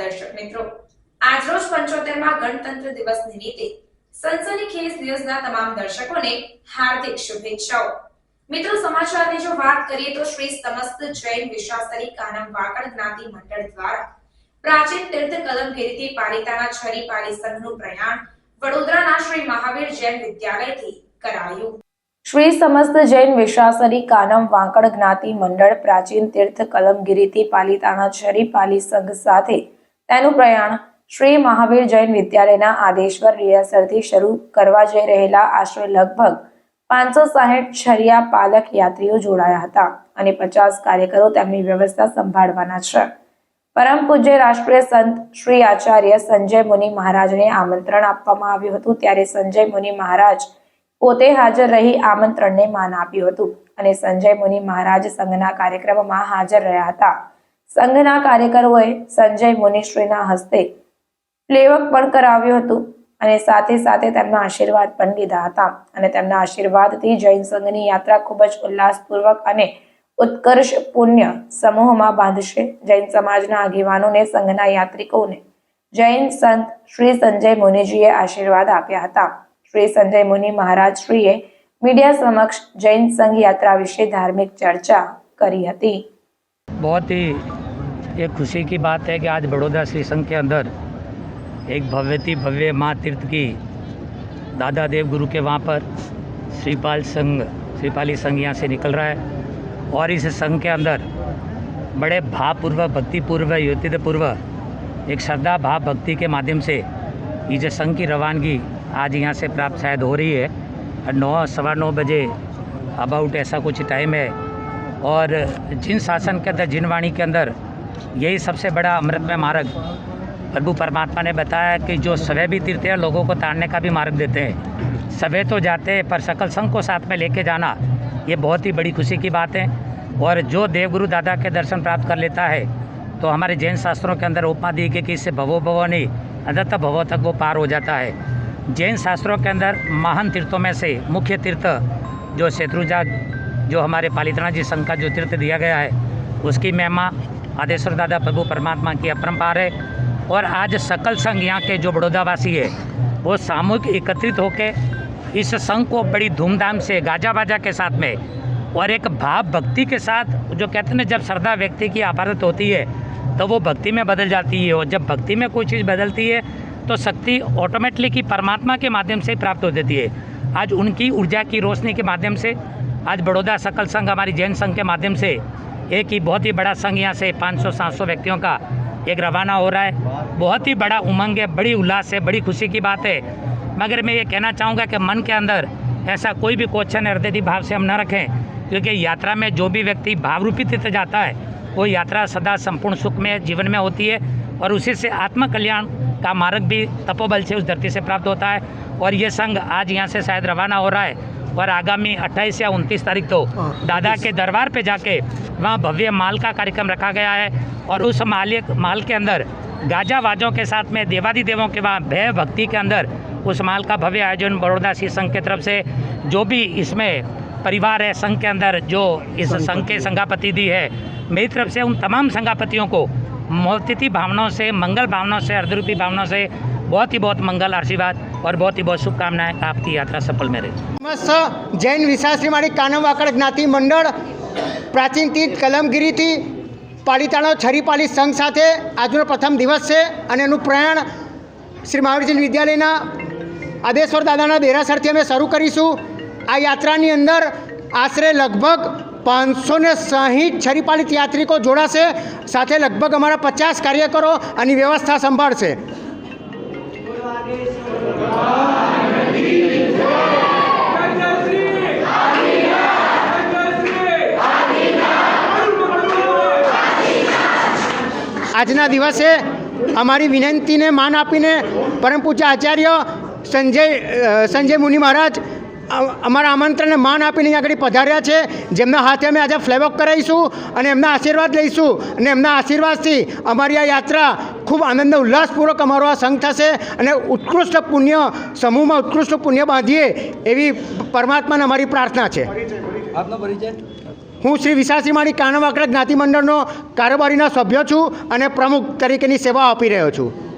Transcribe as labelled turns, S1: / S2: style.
S1: દર્શક મિત્રો આજરોજ પંચોતેરમાં ગણતંત્ર દિવસ નિમિત્તે સનસનીખેજ ન્યૂઝના તમામ દર્શકોને હાર્દિક શુભેચ્છાઓ. મિત્રો, સમાચારની જો વાત કરીએ તો શ્રી સમસ્ત જૈન વિશ્વાસરી કાનમ વાકડ જ્ઞાતિ મંડળ દ્વારા પ્રાચીન તીર્થ કલમગીરીથી પાલિતાના છરી પાલી સંઘનું પ્રયાણ વડોદરાના શ્રી મહાવીર જૈન વિદ્યાલયથી કરાયું. શ્રી સમસ્ત જૈન વિશ્વાસરી કાનમ વાંકડ જ્ઞાતિ મંડળ પ્રાચીન તીર્થ કલમગીરીથી પાલિતાણા છરી પાલી સંઘ સાથે તેનું પ્રયાણ શ્રી મહાવીર જૈન વિદ્યાલયના આદેશ્વર રિયાસરથી શરૂ કરવા જઈ રહેલા આશરે લગભગ પાંચસો સાહીઠ છરિયા પાલક યાત્રીઓ જોડાયા હતા અને પચાસ કાર્યકરો તેમની વ્યવસ્થા સંભાળવાના છે. પરમ પૂજ્ય રાષ્ટ્રીય સંત શ્રી આચાર્ય સંજય મુનિ મહારાજને આમંત્રણ આપવામાં આવ્યું હતું ત્યારે સંજય મુનિ મહારાજ પોતે હાજર રહી આમંત્રણને માન આપ્યું હતું અને સંજય મુનિ મહારાજ સંઘના કાર્યક્રમમાં હાજર રહ્યા હતા. સંઘના કાર્યકરોએ સંજય મુનિશ્રીના હસ્તે પ્લેવક પણ કરાવ્યું હતું અને સાથે સાથે તેમના આશીર્વાદ પણ લીધા હતા અને તેમના આશીર્વાદથી જૈન સંઘની યાત્રા ખૂબ જ ઉલ્લાસપૂર્વક અને ઉત્કર્ષ પુણ્ય સમૂહમાં બાંધશે જૈન સમાજના આગેવાનોને સંઘના યાત્રિકોને જૈન સંત શ્રી સંજય મુનિજીએ આશીર્વાદ આપ્યા હતા શ્રી સંજય મુનિ મહારાજ શ્રીએ મીડિયા સમક્ષ જૈન સંઘ યાત્રા વિશે ધાર્મિક ચર્ચા કરી હતી
S2: बहुत ही एक खुशी की बात है कि आज बड़ौदा श्री संघ के अंदर एक भव्यती भव्य माँ तीर्थ की दादा देव गुरु के वहाँ पर श्रीपाल संघ, श्रीपाली संघ यहाँ से निकल रहा है। और इस संघ के अंदर बड़े भावपूर्वक भक्तिपूर्व युतिपूर्व एक श्रद्धा, भाव, भक्ति के माध्यम से ये संघ की रवानगी आज यहाँ से प्राप्त शायद हो रही है। नौ, सवा नौ बजे अबाउट ऐसा कुछ टाइम है। और जिन शासन के अंदर, जिन वाणी के अंदर यही सबसे बड़ा अमृतमय मार्ग। प्रभु परमात्मा ने बताया कि जो सवै भी तीर्थ है, लोगों को तारने का भी मार्ग देते हैं। सवै तो जाते हैं, पर सकल संघ को साथ में लेके जाना, ये बहुत ही बड़ी खुशी की बात है। और जो देवगुरु दादा के दर्शन प्राप्त कर लेता है तो हमारे जैन शास्त्रों के अंदर उपमा दी गई कि इससे भवो भवो नहीं अदत्त भवो तक वो पार हो जाता है। जैन शास्त्रों के अंदर महान तीर्थों में से मुख्य तीर्थ, जो शत्रुजा, जो हमारे पालितना जी संघ का जो तीर्थ दिया गया है, उसकी महिमा आदेश्वर दादा प्रभु परमात्मा की अपरंपार है और आज सकल संघ यहाँ के जो बड़ौदावासी है, वो सामूहिक एकत्रित होकर इस संघ को बड़ी धूमधाम से गाजा बाजा के साथ में और एक भाव भक्ति के साथ, जो कहते हैं जब श्रद्धा व्यक्ति की आपादत होती है तो वो भक्ति में बदल जाती है और जब भक्ति में कोई चीज़ बदलती है तो शक्ति ऑटोमेटिकली की परमात्मा के माध्यम से प्राप्त हो जाती है। आज उनकी ऊर्जा की रोशनी के माध्यम से, आज बड़ौदा सकल संघ, हमारी जैन संघ के माध्यम से एक ही बहुत ही बड़ा संघ यहाँ से 500-700 व्यक्तियों का एक रवाना हो रहा है। बहुत ही बड़ा उमंग है बड़ी उल्लास है बड़ी खुशी की बात है। मगर मैं ये कहना चाहूँगा कि मन के अंदर ऐसा कोई भी क्वेश्चन हृदय भाव से हम न रखें क्योंकि यात्रा में जो भी व्यक्ति भावरूपी तीर्थ जाता है वो यात्रा सदा संपूर्ण सुख में जीवन में होती है और उसी से आत्मकल्याण का मार्ग भी तपोबल से उस धरती से प्राप्त होता है और ये संघ आज यहाँ से शायद रवाना हो रहा है और आगामी 28 या 29 तारीख तो दादा के दरबार पे जाके वहाँ भव्य माल का कार्यक्रम रखा गया है और उस माल माल के अंदर गाजावाजों के साथ में देवादी देवों के वहाँ भय भक्ति के अंदर उस माल का भव्य आयोजन बड़ौदा सी संघ की तरफ़ से जो भी इसमें परिवार है संघ के अंदर जो इस संघ के संगापति दी है मेरी तरफ़ से उन तमाम संगापतियों को मोतिथि भावनाओं से मंगल भावनाओं से अर्धरूपी भावनाओं से बहुत ही बहुत मंगल आशीर्वाद और बहुत ही बहुत शुभकामनाएँ आपकी यात्रा सफल में रहे
S3: जैन विशास कानम वाकड़ ज्ञाति मंडल। મંડળ પ્રાચીન તીર્થ કલમગીરીથી પાલિતાણો છરીપાલી સંઘ સાથે આજનો પ્રથમ દિવસ છે અને એનું પ્રયાણ શ્રી મહાવીરજી વિદ્યાલયના આદેશ્વર દાદાના દેરાસરથી અમે શરૂ કરીશું. આ યાત્રાની અંદર આશરે લગભગ પાંચસો ને સાહીઠ છરીપાલિત યાત્રિકો જોડાશે, સાથે લગભગ અમારા પચાસ કાર્યકરો આની વ્યવસ્થા સંભાળશે. આજના દિવસે અમારી વિનંતીને માન આપીને પરમ પૂજ્ય આચાર્ય સંજય સંજય મુનિ મહારાજ અમારા આમંત્રણને માન આપીને આગળ પધાર્યા છે. જેમના હાથે અમે આજે ફ્લેવોક કરાવીશું અને એમના આશીર્વાદ લઈશું અને એમના આશીર્વાદથી અમારી આ યાત્રા ખૂબ આનંદ ઉલ્લાસપૂર્વક અમારો આ સંઘ થશે અને ઉત્કૃષ્ટ પુણ્ય સમૂહમાં ઉત્કૃષ્ટ પુણ્ય બાંધીએ એવી પરમાત્માને અમારી પ્રાર્થના છે.
S4: આપનો પરિચય?
S3: હું શ્રી વિશાળસિંહ માળી કાનમ વાકડ જ્ઞાતિ મંડળનો કારોબારીના સભ્ય છું અને પ્રમુખ તરીકેની સેવા આપી રહ્યો છું.